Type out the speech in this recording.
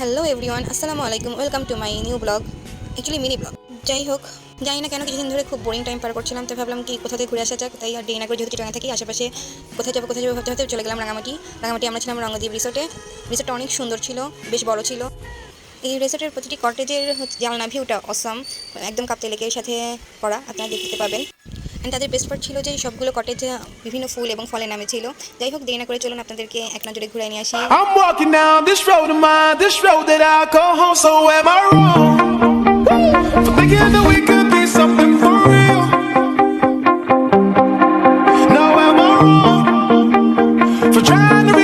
Hello everyone আসসালামু আলাইকুম welcome to my new blog actually mini blog যাই হোক, জানি না কেন কিছুদিন ধরে খুব বোরিং টাইম পার করছিলাম, তো ভাবলাম কি কোথা থেকে ঘুরে আসা যাক, তাই আর দেরি না করে যেহেতু চিটাগাং থাকি, আশেপাশে কোথায় যাব কোথায় যাব ভাবতে ভাবতে চলে গেলাম রাঙামাটি। রাঙামাটি আমরা ছিলাম রঙ্গদ্বীপ রিসোর্টে রিসোর্টটা অনেক সুন্দর ছিল, বেশ বড় ছিল। এই রিসোর্টের প্রতিটি কটেজের জানলা ভিউটা অসম একদম কাপ্তে লেকের সাথে করা আপনারা দেখতে পাবেন। তাদের বেস্ট পার্ট ছিল যে সবগুলো কটেজ বিভিন্ন ফুল এবং ফলের নামে ছিল যাই হোক দেরি না করে চলুন আপনাদেরকে এক নজরে ঘুরে নিয়ে আসি I'm walking down this road of mine, this road that I call home, so am I wrong? For thinking that we could be something for real. No, am I wrong? For trying to